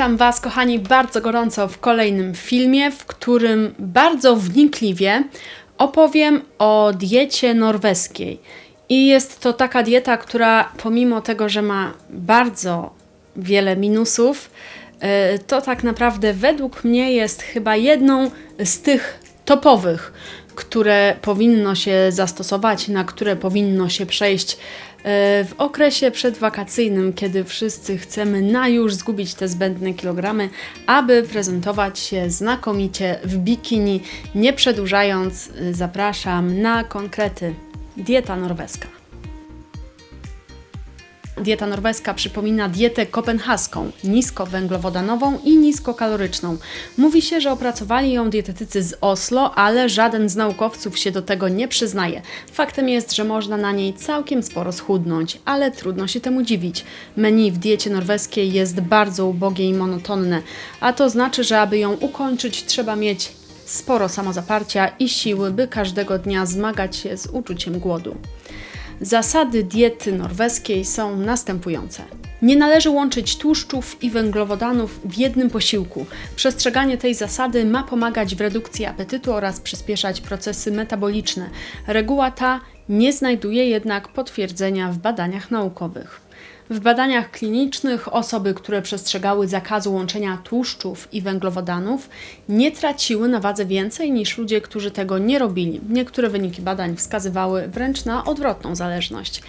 Witam Was, kochani, bardzo gorąco w kolejnym filmie, w którym bardzo wnikliwie opowiem o diecie norweskiej. I jest to taka dieta, która pomimo tego, że ma bardzo wiele minusów, e, to tak naprawdę według mnie jest chyba jedną z tych topowych, które powinno się zastosować, na które powinno się przejść w okresie przedwakacyjnym, kiedy wszyscy chcemy na już zgubić te zbędne kilogramy, aby prezentować się znakomicie w bikini. Nie przedłużając, e, zapraszam na konkrety. Dieta norweska. Dieta norweska przypomina dietę kopenhaską, niskowęglowodanową i niskokaloryczną. Mówi się, że opracowali ją dietetycy z Oslo, ale żaden z naukowców się do tego nie przyznaje. Faktem jest, że można na niej całkiem sporo schudnąć, ale trudno się temu dziwić. Menu w diecie norweskiej jest bardzo ubogie i monotonne, a to znaczy, że aby ją ukończyć, trzeba mieć sporo samozaparcia i siły, by każdego dnia zmagać się z uczuciem głodu. Zasady diety norweskiej są następujące. Nie należy łączyć tłuszczów i węglowodanów w jednym posiłku. Przestrzeganie tej zasady ma pomagać w redukcji apetytu oraz przyspieszać procesy metaboliczne. Reguła ta nie znajduje jednak potwierdzenia w badaniach naukowych. W badaniach klinicznych osoby, które przestrzegały zakazu łączenia tłuszczów i węglowodanów, nie traciły na wadze więcej niż ludzie, którzy tego nie robili. Niektóre wyniki badań wskazywały wręcz na odwrotną zależność.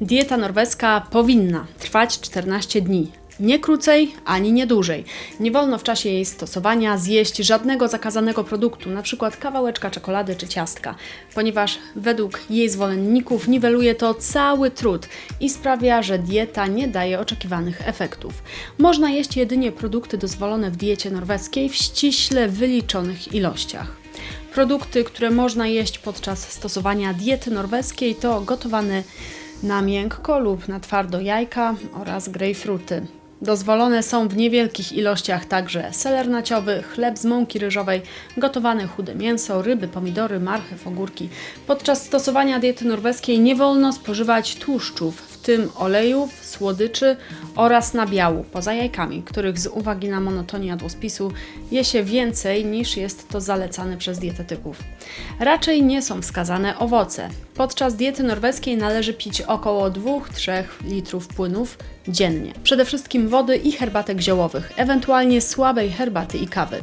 Dieta norweska powinna trwać 14 dni, nie krócej ani nie dłużej. Nie wolno w czasie jej stosowania zjeść żadnego zakazanego produktu, np. kawałeczka czekolady czy ciastka, ponieważ według jej zwolenników niweluje to cały trud i sprawia, że dieta nie daje oczekiwanych efektów. Można jeść jedynie produkty dozwolone w diecie norweskiej w ściśle wyliczonych ilościach. Produkty, które można jeść podczas stosowania diety norweskiej to gotowane na miękko lub na twardo jajka oraz grejpfruty. Dozwolone są w niewielkich ilościach także seler naciowy, chleb z mąki ryżowej, gotowane chude mięso, ryby, pomidory, marchew, ogórki. Podczas stosowania diety norweskiej nie wolno spożywać tłuszczów, w tym olejów, słodyczy oraz nabiału, poza jajkami, których z uwagi na monotonię jadłospisu je się więcej niż jest to zalecane przez dietetyków. Raczej nie są wskazane owoce. Podczas diety norweskiej należy pić około 2-3 litrów płynów dziennie. Przede wszystkim wody i herbatek ziołowych, ewentualnie słabej herbaty i kawy.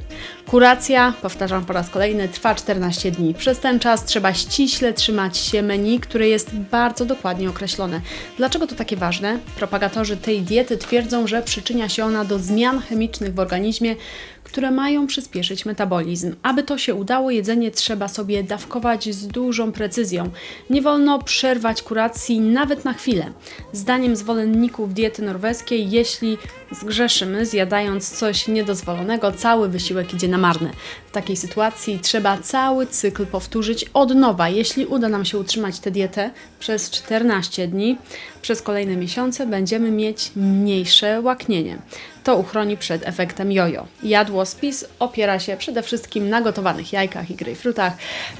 Kuracja, powtarzam po raz kolejny, trwa 14 dni. Przez ten czas trzeba ściśle trzymać się menu, które jest bardzo dokładnie określone. Dlaczego to takie ważne? Propagatorzy tej diety twierdzą, że przyczynia się ona do zmian chemicznych w organizmie, które mają przyspieszyć metabolizm. Aby to się udało, jedzenie trzeba sobie dawkować z dużą precyzją. Nie wolno przerwać kuracji nawet na chwilę. Zdaniem zwolenników diety norweskiej, jeśli zgrzeszymy, zjadając coś niedozwolonego, cały wysiłek idzie na marne. Takiej sytuacji trzeba cały cykl powtórzyć od nowa. Jeśli uda nam się utrzymać tę dietę przez 14 dni, przez kolejne miesiące będziemy mieć mniejsze łaknienie. To uchroni przed efektem jojo. Jadłospis opiera się przede wszystkim na gotowanych jajkach i grejpfrutach.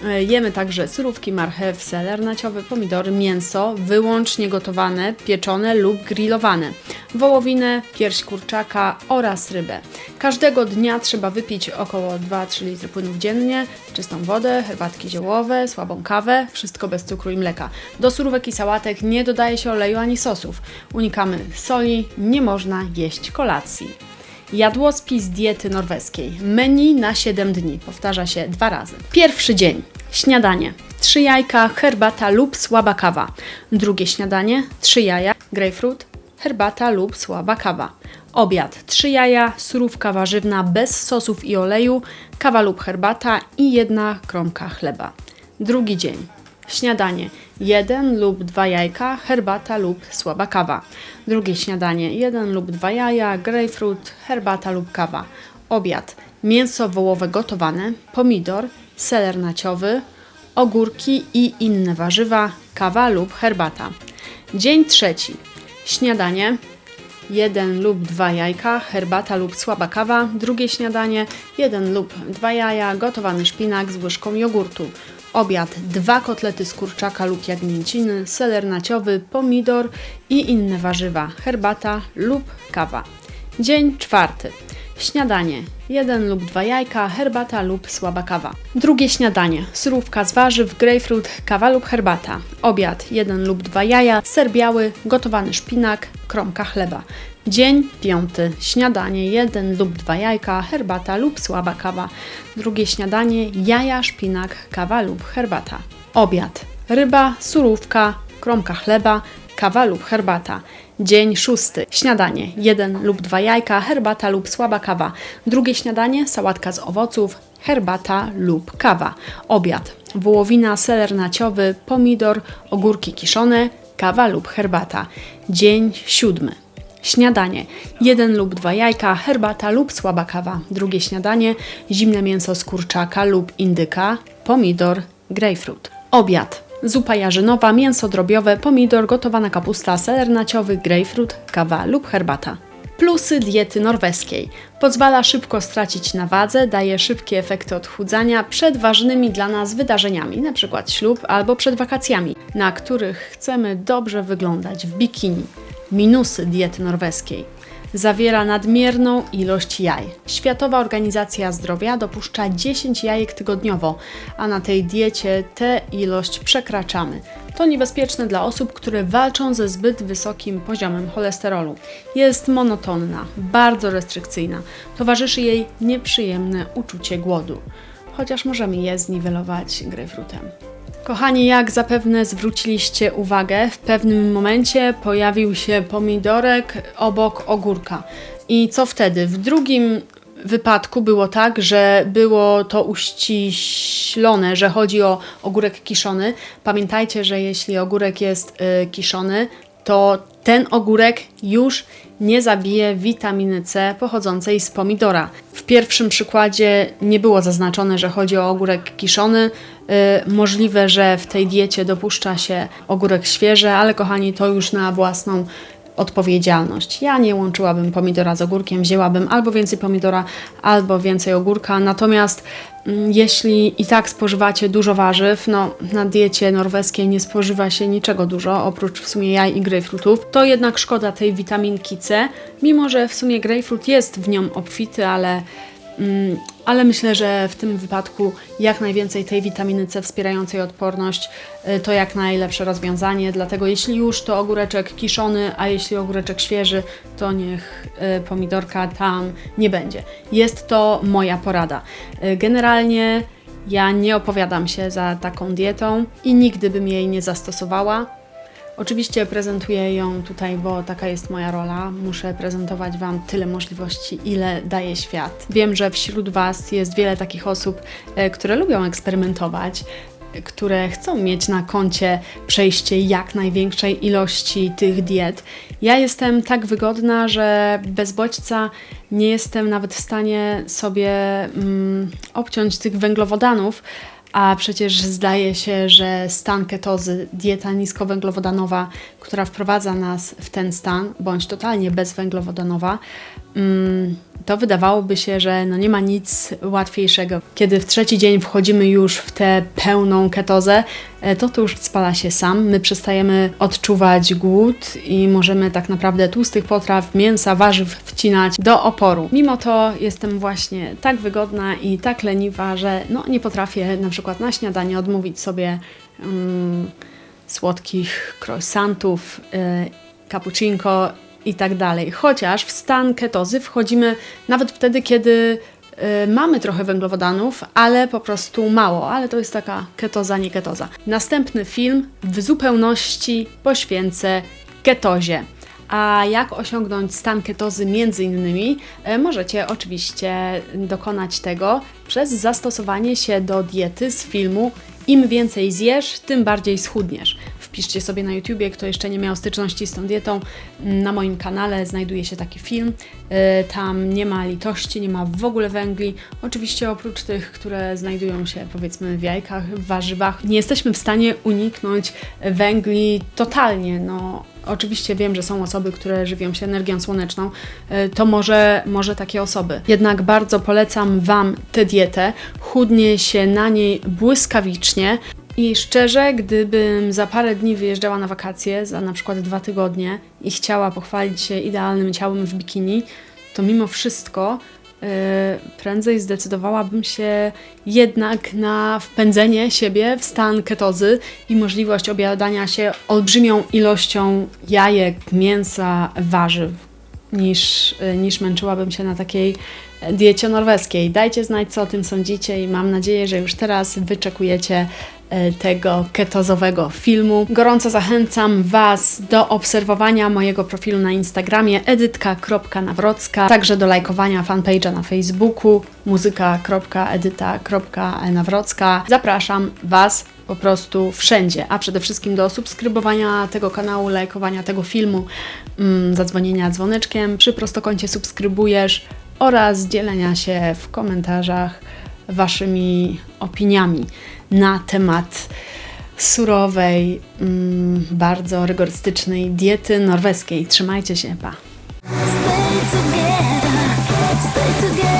E, jemy także surówki, marchew, seler naciowy, pomidory, mięso, wyłącznie gotowane, pieczone lub grillowane, wołowinę, pierś kurczaka oraz rybę. Każdego dnia trzeba wypić około 2-3 litry płynów dziennie, czystą wodę, herbatki ziołowe, słabą kawę, wszystko bez cukru i mleka. Do surówek i sałatek nie dodaje się oleju ani sosów. Unikamy soli, nie można jeść kolacji. Jadłospis diety norweskiej. Menu na 7 dni. Powtarza się dwa razy. Pierwszy dzień. Śniadanie. 3 jajka, herbata lub słaba kawa. Drugie śniadanie. 3 jaja, grejpfrut, herbata lub słaba kawa. Obiad. 3 jaja, surówka warzywna bez sosów i oleju, kawa lub herbata i jedna kromka chleba. Drugi dzień. Śniadanie. Jeden lub dwa jajka, herbata lub słaba kawa. Drugie śniadanie. Jeden lub dwa jaja, grejpfrut, herbata lub kawa. Obiad. Mięso wołowe gotowane, pomidor, seler naciowy, ogórki i inne warzywa, kawa lub herbata. Dzień trzeci. Śniadanie. Jeden lub dwa jajka, herbata lub słaba kawa. Drugie śniadanie. Jeden lub dwa jaja, gotowany szpinak z łyżką jogurtu. Obiad dwa kotlety z kurczaka lub jagnięciny, seler naciowy, pomidor i inne warzywa, herbata lub kawa. Dzień czwarty. Śniadanie. Jeden lub dwa jajka, herbata lub słaba kawa. Drugie śniadanie. Surówka z warzyw, grejpfrut, kawa lub herbata. Obiad. Jeden lub dwa jaja, ser biały, gotowany szpinak, kromka chleba. Dzień piąty. Śniadanie. Jeden lub dwa jajka, herbata lub słaba kawa. Drugie śniadanie. Jaja, szpinak, kawa lub herbata. Obiad. Ryba, surówka, kromka chleba, kawa lub herbata. Dzień szósty. Śniadanie. Jeden lub dwa jajka, herbata lub słaba kawa. Drugie śniadanie. Sałatka z owoców, herbata lub kawa. Obiad. Wołowina, seler naciowy, pomidor, ogórki kiszone, kawa lub herbata. Dzień siódmy. Śniadanie. Jeden lub dwa jajka, herbata lub słaba kawa. Drugie śniadanie. Zimne mięso z kurczaka lub indyka, pomidor, grejpfrut. Obiad. Zupa jarzynowa, mięso drobiowe, pomidor, gotowana kapusta, seler naciowy, grejpfrut, kawa lub herbata. Plusy diety norweskiej. Pozwala szybko stracić na wadze, daje szybkie efekty odchudzania przed ważnymi dla nas wydarzeniami, np. ślub albo przed wakacjami, na których chcemy dobrze wyglądać w bikini. Minusy diety norweskiej. Zawiera nadmierną ilość jaj. Światowa Organizacja Zdrowia dopuszcza 10 jajek tygodniowo, a na tej diecie tę ilość przekraczamy. To niebezpieczne dla osób, które walczą ze zbyt wysokim poziomem cholesterolu. Jest monotonna, bardzo restrykcyjna. Towarzyszy jej nieprzyjemne uczucie głodu, chociaż możemy je zniwelować grejpfrutem. Kochani, jak zapewne zwróciliście uwagę, w pewnym momencie pojawił się pomidorek obok ogórka. I co wtedy? W drugim wypadku było tak, że było to uściślone, że chodzi o ogórek kiszony. Pamiętajcie, że jeśli ogórek jest y, kiszony, to ten ogórek już nie zabije witaminy C pochodzącej z pomidora. W pierwszym przykładzie nie było zaznaczone, że chodzi o ogórek kiszony. Yy, możliwe, że w tej diecie dopuszcza się ogórek świeży, ale kochani, to już na własną odpowiedzialność. Ja nie łączyłabym pomidora z ogórkiem, wzięłabym albo więcej pomidora, albo więcej ogórka. Natomiast mm, jeśli i tak spożywacie dużo warzyw, no na diecie norweskiej nie spożywa się niczego dużo, oprócz w sumie jaj i grejpfrutów, to jednak szkoda tej witaminki C, mimo że w sumie grejpfrut jest w nią obfity, ale ale myślę, że w tym wypadku jak najwięcej tej witaminy C wspierającej odporność y, to jak najlepsze rozwiązanie. Dlatego jeśli już to ogóreczek kiszony, a jeśli ogóreczek świeży, to niech y, pomidorka tam nie będzie. Jest to moja porada. Y, generalnie ja nie opowiadam się za taką dietą i nigdy bym jej nie zastosowała. Oczywiście prezentuję ją tutaj, bo taka jest moja rola. Muszę prezentować Wam tyle możliwości, ile daje świat. Wiem, że wśród Was jest wiele takich osób, e, które lubią eksperymentować, które chcą mieć na koncie przejście jak największej ilości tych diet. Ja jestem tak wygodna, że bez bodźca nie jestem nawet w stanie sobie mm, obciąć tych węglowodanów, a przecież zdaje się, że stan ketozy, dieta niskowęglowodanowa, która wprowadza nas w ten stan, bądź totalnie bezwęglowodanowa, mm, to wydawałoby się, że no nie ma nic łatwiejszego. Kiedy w trzeci dzień wchodzimy już w tę pełną ketozę, e, to już spala się sam. My przestajemy odczuwać głód i możemy tak naprawdę tłustych potraw, mięsa, warzyw wcinać do oporu. Mimo to jestem właśnie tak wygodna i tak leniwa, że no nie potrafię na przykład na śniadanie odmówić sobie mm, słodkich croissantów, cappuccinko i tak dalej. Chociaż w stan ketozy wchodzimy nawet wtedy, kiedy y, mamy trochę węglowodanów, ale po prostu mało, ale to jest taka ketoza, nie ketoza. Następny film w zupełności poświęcę ketozie. A jak osiągnąć stan ketozy między innymi, y, możecie oczywiście dokonać tego przez zastosowanie się do diety z filmu Im więcej zjesz, tym bardziej schudniesz wpiszcie sobie na YouTubie, kto jeszcze nie miał styczności z tą dietą. Na moim kanale znajduje się taki film. E, tam nie ma litości, nie ma w ogóle węgli. Oczywiście oprócz tych, które znajdują się powiedzmy w jajkach, w warzywach. Nie jesteśmy w stanie uniknąć węgli totalnie. No, Oczywiście wiem, że są osoby, które żywią się energią słoneczną, e, to może, może takie osoby. Jednak bardzo polecam Wam tę dietę. Chudnie się na niej błyskawicznie. I szczerze, gdybym za parę dni wyjeżdżała na wakacje, za na przykład dwa tygodnie i chciała pochwalić się idealnym ciałem w bikini, to mimo wszystko yy, prędzej zdecydowałabym się jednak na wpędzenie siebie w stan ketozy i możliwość obiadania się olbrzymią ilością jajek, mięsa, warzyw niż, y, niż męczyłabym się na takiej diecie norweskiej. Dajcie znać, co o tym sądzicie i mam nadzieję, że już teraz wyczekujecie e, tego ketozowego filmu. Gorąco zachęcam Was do obserwowania mojego profilu na Instagramie edytka.nawrocka, także do lajkowania fanpage'a na Facebooku muzyka.edyta.nawrocka. Zapraszam Was po prostu wszędzie, a przede wszystkim do subskrybowania tego kanału, lajkowania tego filmu, mm, zadzwonienia dzwoneczkiem przy prostokącie subskrybujesz oraz dzielenia się w komentarzach Waszymi opiniami na temat surowej, mm, bardzo rygorystycznej diety norweskiej. Trzymajcie się, pa! Stay together, stay together.